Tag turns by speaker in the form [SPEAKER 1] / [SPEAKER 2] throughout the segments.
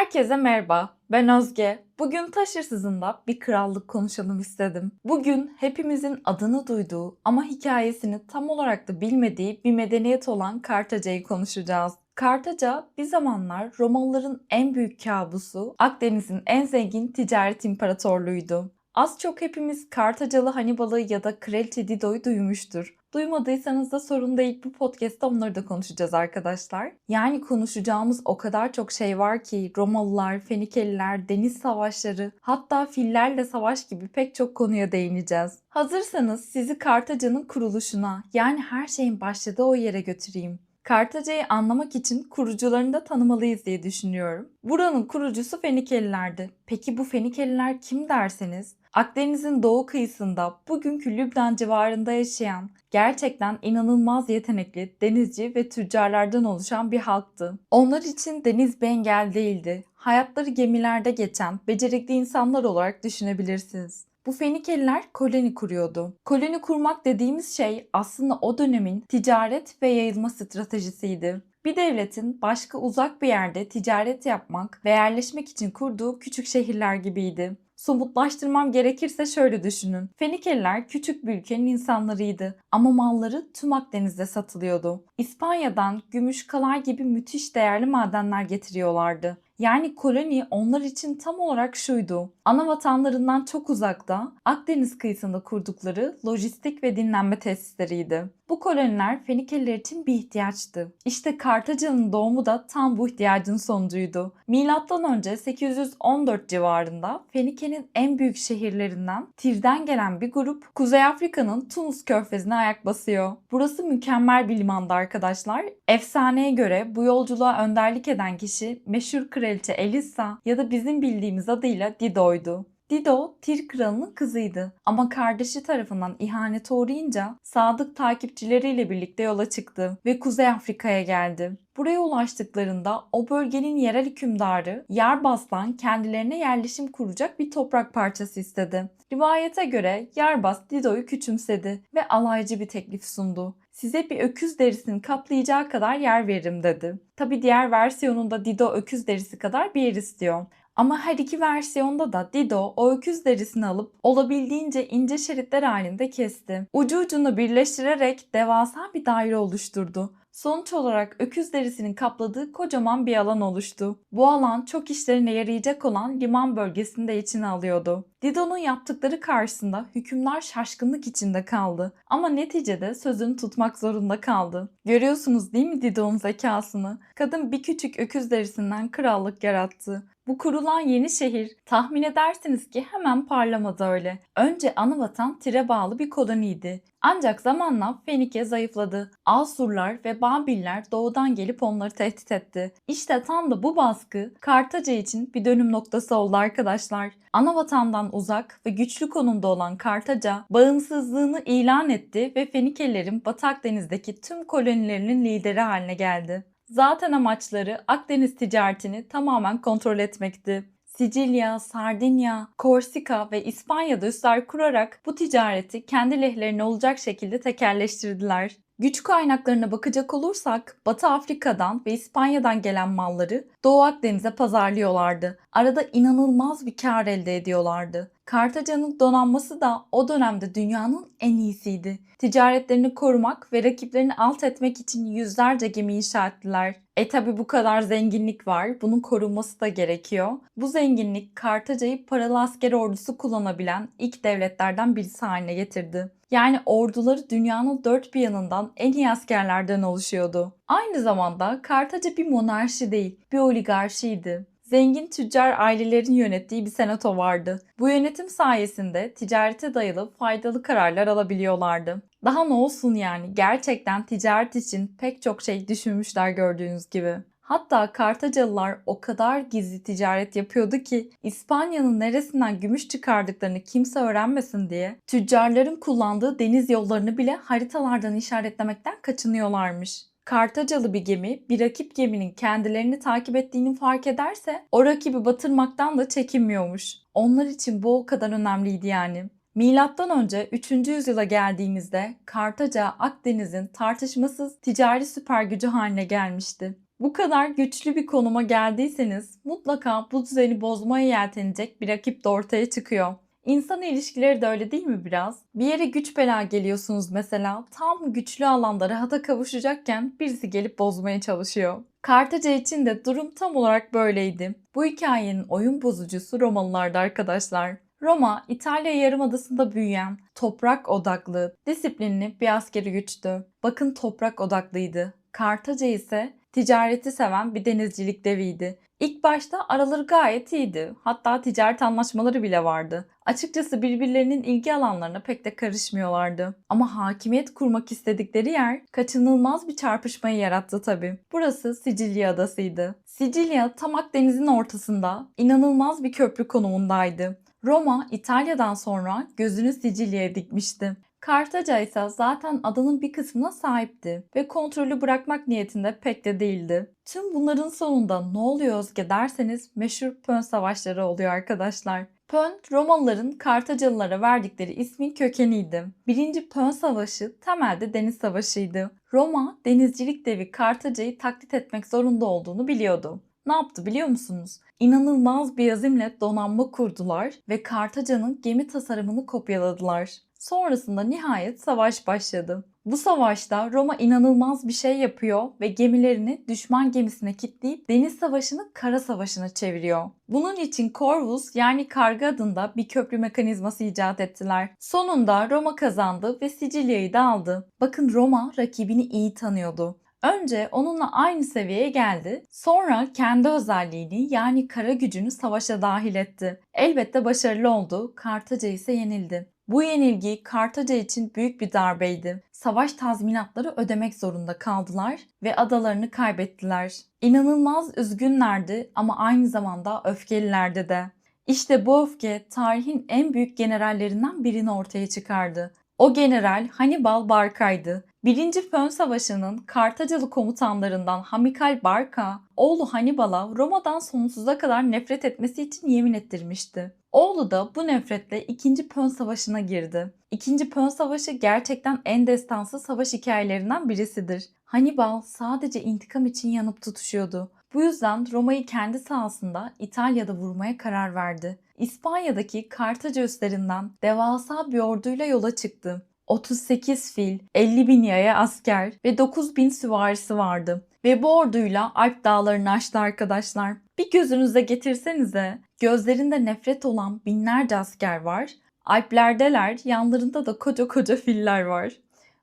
[SPEAKER 1] Herkese merhaba. Ben Özge. Bugün Taşırsız'ında bir krallık konuşalım istedim. Bugün hepimizin adını duyduğu ama hikayesini tam olarak da bilmediği bir medeniyet olan Kartaca'yı konuşacağız. Kartaca bir zamanlar Romalıların en büyük kabusu, Akdeniz'in en zengin ticaret imparatorluğuydu. Az çok hepimiz Kartacalı Hannibal'ı ya da Kraliçe Dido'yu duymuştur. Duymadıysanız da sorun değil bu podcast'ta onları da konuşacağız arkadaşlar. Yani konuşacağımız o kadar çok şey var ki Romalılar, Fenikeliler, deniz savaşları hatta fillerle savaş gibi pek çok konuya değineceğiz. Hazırsanız sizi Kartaca'nın kuruluşuna yani her şeyin başladığı o yere götüreyim. Kartaca'yı anlamak için kurucularını da tanımalıyız diye düşünüyorum. Buranın kurucusu Fenikelilerdi. Peki bu Fenikeliler kim derseniz Akdeniz'in doğu kıyısında bugünkü Lübnan civarında yaşayan gerçekten inanılmaz yetenekli denizci ve tüccarlardan oluşan bir halktı. Onlar için deniz bir engel değildi. Hayatları gemilerde geçen becerikli insanlar olarak düşünebilirsiniz. Bu Fenikeliler koloni kuruyordu. Koloni kurmak dediğimiz şey aslında o dönemin ticaret ve yayılma stratejisiydi. Bir devletin başka uzak bir yerde ticaret yapmak ve yerleşmek için kurduğu küçük şehirler gibiydi. Somutlaştırmam gerekirse şöyle düşünün. Fenikeliler küçük bir ülkenin insanlarıydı ama malları tüm Akdeniz'de satılıyordu. İspanya'dan gümüş, kalay gibi müthiş değerli madenler getiriyorlardı. Yani koloni onlar için tam olarak şuydu. Ana vatanlarından çok uzakta Akdeniz kıyısında kurdukları lojistik ve dinlenme tesisleriydi. Bu koloniler Fenikeliler için bir ihtiyaçtı. İşte Kartaca'nın doğumu da tam bu ihtiyacın sonucuydu. Milattan önce 814 civarında Fenike'nin en büyük şehirlerinden Tir'den gelen bir grup Kuzey Afrika'nın Tunus körfezine ayak basıyor. Burası mükemmel bir limandı arkadaşlar. Efsaneye göre bu yolculuğa önderlik eden kişi meşhur kraliçe Elisa ya da bizim bildiğimiz adıyla Dido'ydu. Dido, Tir kralının kızıydı ama kardeşi tarafından ihanete uğrayınca sadık takipçileriyle birlikte yola çıktı ve Kuzey Afrika'ya geldi. Buraya ulaştıklarında o bölgenin yerel hükümdarı Yarbas'tan kendilerine yerleşim kuracak bir toprak parçası istedi. Rivayete göre Yarbas Dido'yu küçümsedi ve alaycı bir teklif sundu. Size bir öküz derisini kaplayacağı kadar yer veririm dedi. Tabi diğer versiyonunda Dido öküz derisi kadar bir yer istiyor. Ama her iki versiyonda da Dido o öküz derisini alıp olabildiğince ince şeritler halinde kesti. Ucu ucunu birleştirerek devasa bir daire oluşturdu. Sonuç olarak öküz derisinin kapladığı kocaman bir alan oluştu. Bu alan çok işlerine yarayacak olan liman bölgesini de içine alıyordu. Dido'nun yaptıkları karşısında hükümler şaşkınlık içinde kaldı. Ama neticede sözünü tutmak zorunda kaldı. Görüyorsunuz değil mi Dido'nun zekasını? Kadın bir küçük öküz derisinden krallık yarattı. Bu kurulan yeni şehir tahmin edersiniz ki hemen parlamadı öyle. Önce anavatan Tire bağlı bir koloniydi. Ancak zamanla Fenike zayıfladı. Asurlar ve Babiller doğudan gelip onları tehdit etti. İşte tam da bu baskı Kartaca için bir dönüm noktası oldu arkadaşlar. Ana vatandan uzak ve güçlü konumda olan Kartaca bağımsızlığını ilan etti ve Fenikelilerin Batı Akdeniz'deki tüm kolonilerinin lideri haline geldi. Zaten amaçları Akdeniz ticaretini tamamen kontrol etmekti. Sicilya, Sardinya, Korsika ve İspanya'da üsler kurarak bu ticareti kendi lehlerine olacak şekilde tekerleştirdiler. Güç kaynaklarına bakacak olursak Batı Afrika'dan ve İspanya'dan gelen malları Doğu Akdeniz'e pazarlıyorlardı. Arada inanılmaz bir kar elde ediyorlardı. Kartaca'nın donanması da o dönemde dünyanın en iyisiydi. Ticaretlerini korumak ve rakiplerini alt etmek için yüzlerce gemi inşa ettiler. E tabi bu kadar zenginlik var. Bunun korunması da gerekiyor. Bu zenginlik Kartaca'yı paralı asker ordusu kullanabilen ilk devletlerden birisi haline getirdi. Yani orduları dünyanın dört bir yanından en iyi askerlerden oluşuyordu. Aynı zamanda Kartaca bir monarşi değil, bir oligarşiydi zengin tüccar ailelerin yönettiği bir senato vardı. Bu yönetim sayesinde ticarete dayalı faydalı kararlar alabiliyorlardı. Daha ne olsun yani gerçekten ticaret için pek çok şey düşünmüşler gördüğünüz gibi. Hatta Kartacalılar o kadar gizli ticaret yapıyordu ki İspanya'nın neresinden gümüş çıkardıklarını kimse öğrenmesin diye tüccarların kullandığı deniz yollarını bile haritalardan işaretlemekten kaçınıyorlarmış. Kartacalı bir gemi bir rakip geminin kendilerini takip ettiğini fark ederse o rakibi batırmaktan da çekinmiyormuş. Onlar için bu o kadar önemliydi yani. Milattan önce 3. yüzyıla geldiğimizde Kartaca Akdeniz'in tartışmasız ticari süper gücü haline gelmişti. Bu kadar güçlü bir konuma geldiyseniz mutlaka bu düzeni bozmaya yeltenecek bir rakip de ortaya çıkıyor. İnsan ilişkileri de öyle değil mi biraz? Bir yere güç bela geliyorsunuz mesela. Tam güçlü alanda rahata kavuşacakken birisi gelip bozmaya çalışıyor. Kartaca için de durum tam olarak böyleydi. Bu hikayenin oyun bozucusu Romalılardı arkadaşlar. Roma, İtalya yarımadasında büyüyen, toprak odaklı, disiplinli bir askeri güçtü. Bakın toprak odaklıydı. Kartaca ise ticareti seven bir denizcilik deviydi. İlk başta araları gayet iyiydi. Hatta ticaret anlaşmaları bile vardı. Açıkçası birbirlerinin ilgi alanlarına pek de karışmıyorlardı. Ama hakimiyet kurmak istedikleri yer kaçınılmaz bir çarpışmayı yarattı tabii. Burası Sicilya adasıydı. Sicilya tam Akdeniz'in ortasında inanılmaz bir köprü konumundaydı. Roma İtalya'dan sonra gözünü Sicilya'ya dikmişti. Kartaca ise zaten adanın bir kısmına sahipti ve kontrolü bırakmak niyetinde pek de değildi. Tüm bunların sonunda ne oluyor Özge derseniz meşhur Pön Savaşları oluyor arkadaşlar. Pön, Romalıların Kartacalılara verdikleri ismin kökeniydi. Birinci Pön Savaşı temelde deniz savaşıydı. Roma, denizcilik devi Kartaca'yı taklit etmek zorunda olduğunu biliyordu. Ne yaptı biliyor musunuz? İnanılmaz bir azimle donanma kurdular ve Kartaca'nın gemi tasarımını kopyaladılar. Sonrasında nihayet savaş başladı. Bu savaşta Roma inanılmaz bir şey yapıyor ve gemilerini düşman gemisine kilitleyip deniz savaşını kara savaşına çeviriyor. Bunun için Corvus yani karga adında bir köprü mekanizması icat ettiler. Sonunda Roma kazandı ve Sicilya'yı da aldı. Bakın Roma rakibini iyi tanıyordu. Önce onunla aynı seviyeye geldi. Sonra kendi özelliğini yani kara gücünü savaşa dahil etti. Elbette başarılı oldu. Kartaca ise yenildi. Bu yenilgi Kartaca için büyük bir darbeydi. Savaş tazminatları ödemek zorunda kaldılar ve adalarını kaybettiler. İnanılmaz üzgünlerdi ama aynı zamanda öfkelilerdi de. İşte bu öfke tarihin en büyük generallerinden birini ortaya çıkardı. O general Hannibal Barkay'dı 1. Fön Savaşı'nın Kartacalı komutanlarından Hamikal Barka, oğlu Hannibal'a Roma'dan sonsuza kadar nefret etmesi için yemin ettirmişti. Oğlu da bu nefretle 2. Pön Savaşı'na girdi. 2. Pön Savaşı gerçekten en destansı savaş hikayelerinden birisidir. Hannibal sadece intikam için yanıp tutuşuyordu. Bu yüzden Roma'yı kendi sahasında İtalya'da vurmaya karar verdi. İspanya'daki Kartaca üslerinden devasa bir orduyla yola çıktı. 38 fil, 50 bin yaya asker ve 9 bin süvarisi vardı. Ve bu orduyla Alp dağlarını aştı arkadaşlar. Bir gözünüze getirsenize gözlerinde nefret olan binlerce asker var. Alplerdeler yanlarında da koca koca filler var.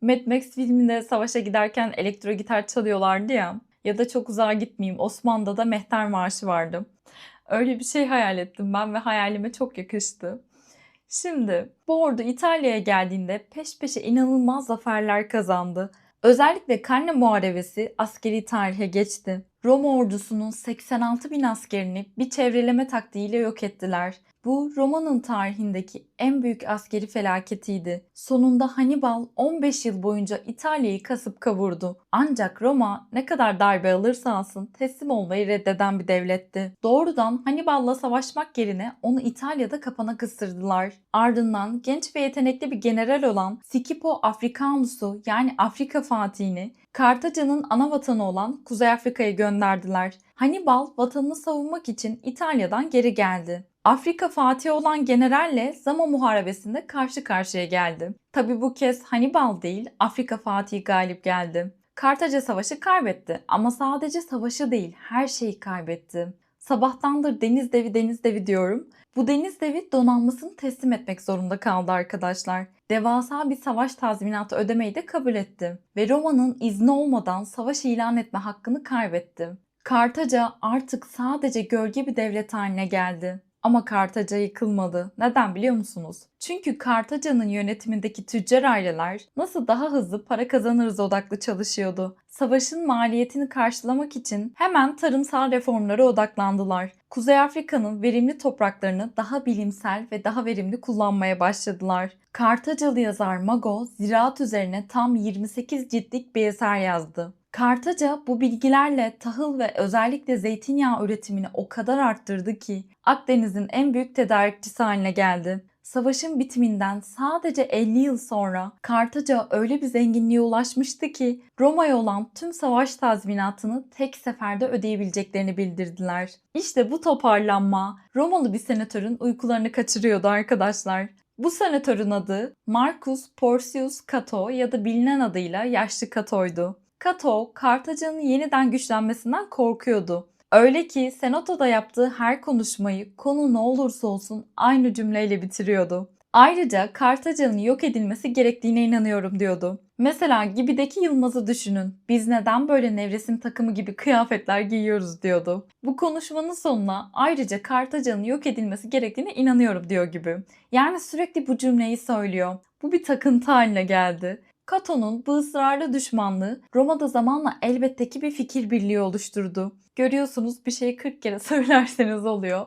[SPEAKER 1] Mad Max filminde savaşa giderken elektro gitar çalıyorlardı ya. Ya da çok uzağa gitmeyeyim Osmanlı'da da Mehter Marşı vardı. Öyle bir şey hayal ettim ben ve hayalime çok yakıştı. Şimdi bu ordu İtalya'ya geldiğinde peş peşe inanılmaz zaferler kazandı. Özellikle Canne Muharebesi askeri tarihe geçti. Roma ordusunun 86 bin askerini bir çevreleme taktiğiyle yok ettiler. Bu Roma'nın tarihindeki en büyük askeri felaketiydi. Sonunda Hannibal 15 yıl boyunca İtalya'yı kasıp kavurdu. Ancak Roma ne kadar darbe alırsa alsın teslim olmayı reddeden bir devletti. Doğrudan Hannibal'la savaşmak yerine onu İtalya'da kapana kıstırdılar. Ardından genç ve yetenekli bir general olan Scipio Africanus'u yani Afrika Fatih'ini Kartaca'nın ana vatanı olan Kuzey Afrika'ya gönderdiler. Hannibal vatanını savunmak için İtalya'dan geri geldi. Afrika Fatih olan generalle Zama Muharebesi'nde karşı karşıya geldi. Tabi bu kez Hannibal değil Afrika Fatih galip geldi. Kartaca Savaşı kaybetti ama sadece savaşı değil her şeyi kaybetti. Sabahtandır deniz devi deniz devi diyorum. Bu deniz devi donanmasını teslim etmek zorunda kaldı arkadaşlar. Devasa bir savaş tazminatı ödemeyi de kabul etti. Ve Roma'nın izni olmadan savaş ilan etme hakkını kaybetti. Kartaca artık sadece gölge bir devlet haline geldi. Ama Kartaca yıkılmadı. Neden biliyor musunuz? Çünkü Kartaca'nın yönetimindeki tüccar aileler nasıl daha hızlı para kazanırız odaklı çalışıyordu. Savaşın maliyetini karşılamak için hemen tarımsal reformlara odaklandılar. Kuzey Afrika'nın verimli topraklarını daha bilimsel ve daha verimli kullanmaya başladılar. Kartacalı yazar Mago ziraat üzerine tam 28 ciltlik bir eser yazdı. Kartaca bu bilgilerle tahıl ve özellikle zeytinyağı üretimini o kadar arttırdı ki Akdeniz'in en büyük tedarikçisi haline geldi. Savaşın bitiminden sadece 50 yıl sonra Kartaca öyle bir zenginliğe ulaşmıştı ki Roma'ya olan tüm savaş tazminatını tek seferde ödeyebileceklerini bildirdiler. İşte bu toparlanma Romalı bir senatörün uykularını kaçırıyordu arkadaşlar. Bu senatörün adı Marcus Porcius Cato ya da bilinen adıyla Yaşlı Cato'ydu. Cato, Kartaca'nın yeniden güçlenmesinden korkuyordu. Öyle ki Senato'da yaptığı her konuşmayı konu ne olursa olsun aynı cümleyle bitiriyordu. Ayrıca Kartaca'nın yok edilmesi gerektiğine inanıyorum diyordu. Mesela Gibi'deki Yılmaz'ı düşünün. Biz neden böyle nevresim takımı gibi kıyafetler giyiyoruz diyordu. Bu konuşmanın sonuna ayrıca Kartaca'nın yok edilmesi gerektiğine inanıyorum diyor gibi. Yani sürekli bu cümleyi söylüyor. Bu bir takıntı haline geldi. Cato'nun bu ısrarlı düşmanlığı Roma'da zamanla elbette ki bir fikir birliği oluşturdu. Görüyorsunuz bir şeyi 40 kere söylerseniz oluyor.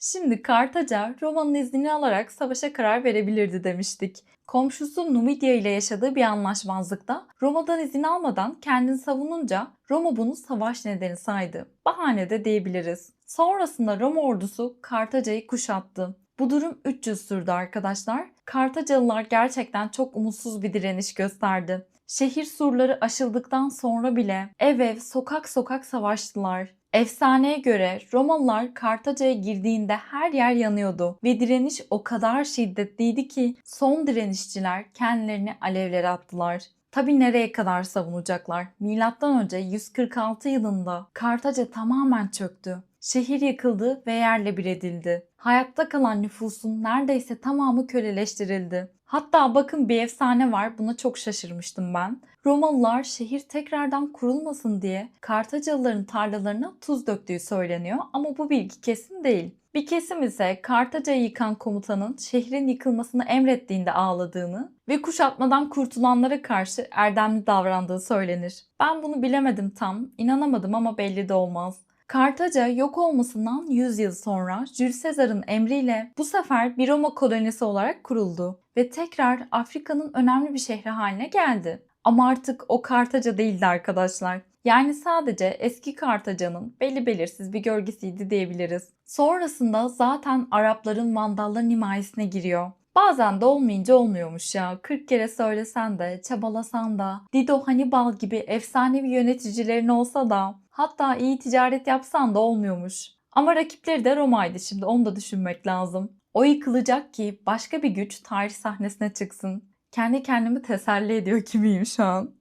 [SPEAKER 1] Şimdi Kartaca Roma'nın iznini alarak savaşa karar verebilirdi demiştik. Komşusu Numidia ile yaşadığı bir anlaşmazlıkta Roma'dan izin almadan kendini savununca Roma bunu savaş nedeni saydı. Bahane de diyebiliriz. Sonrasında Roma ordusu Kartaca'yı kuşattı. Bu durum 3 yıl sürdü arkadaşlar. Kartacalılar gerçekten çok umutsuz bir direniş gösterdi. Şehir surları aşıldıktan sonra bile ev ev sokak sokak savaştılar. Efsaneye göre Romalılar Kartaca'ya girdiğinde her yer yanıyordu ve direniş o kadar şiddetliydi ki son direnişçiler kendilerini alevlere attılar. Tabi nereye kadar savunacaklar? Milattan önce 146 yılında Kartaca tamamen çöktü. Şehir yıkıldı ve yerle bir edildi. Hayatta kalan nüfusun neredeyse tamamı köleleştirildi. Hatta bakın bir efsane var buna çok şaşırmıştım ben. Romalılar şehir tekrardan kurulmasın diye Kartacalıların tarlalarına tuz döktüğü söyleniyor ama bu bilgi kesin değil. Bir kesim ise Kartaca'yı yıkan komutanın şehrin yıkılmasını emrettiğinde ağladığını ve kuşatmadan kurtulanlara karşı erdemli davrandığı söylenir. Ben bunu bilemedim tam, inanamadım ama belli de olmaz. Kartaca yok olmasından 100 yıl sonra Jules Caesar'ın emriyle bu sefer bir Roma kolonisi olarak kuruldu ve tekrar Afrika'nın önemli bir şehri haline geldi. Ama artık o Kartaca değildi arkadaşlar. Yani sadece eski Kartaca'nın belli belirsiz bir gölgesiydi diyebiliriz. Sonrasında zaten Arapların Vandalların himayesine giriyor. Bazen de olmayınca olmuyormuş ya. 40 kere söylesen de, çabalasan da, Dido Hannibal gibi efsanevi yöneticilerin olsa da, hatta iyi ticaret yapsan da olmuyormuş. Ama rakipleri de Roma'ydı şimdi onu da düşünmek lazım. O yıkılacak ki başka bir güç tarih sahnesine çıksın. Kendi kendimi teselli ediyor gibiyim şu an.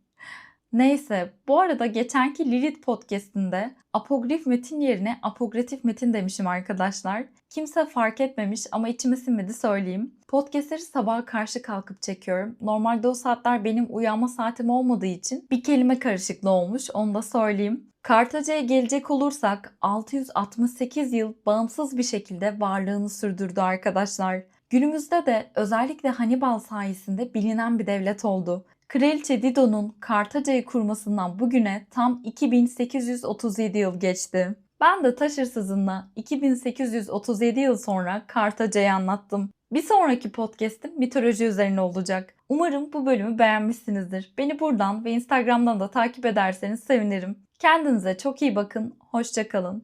[SPEAKER 1] Neyse bu arada geçenki Lilith podcastinde apogrif metin yerine apogratif metin demişim arkadaşlar. Kimse fark etmemiş ama içime sinmedi söyleyeyim. Podcastleri sabaha karşı kalkıp çekiyorum. Normalde o saatler benim uyanma saatim olmadığı için bir kelime karışıklığı olmuş onu da söyleyeyim. Kartaca'ya gelecek olursak 668 yıl bağımsız bir şekilde varlığını sürdürdü arkadaşlar. Günümüzde de özellikle Hannibal sayesinde bilinen bir devlet oldu. Kraliçe Dido'nun Kartaca'yı kurmasından bugüne tam 2837 yıl geçti. Ben de taşırsızınla 2837 yıl sonra Kartaca'yı anlattım. Bir sonraki podcast'im mitoloji üzerine olacak. Umarım bu bölümü beğenmişsinizdir. Beni buradan ve Instagram'dan da takip ederseniz sevinirim. Kendinize çok iyi bakın. Hoşçakalın.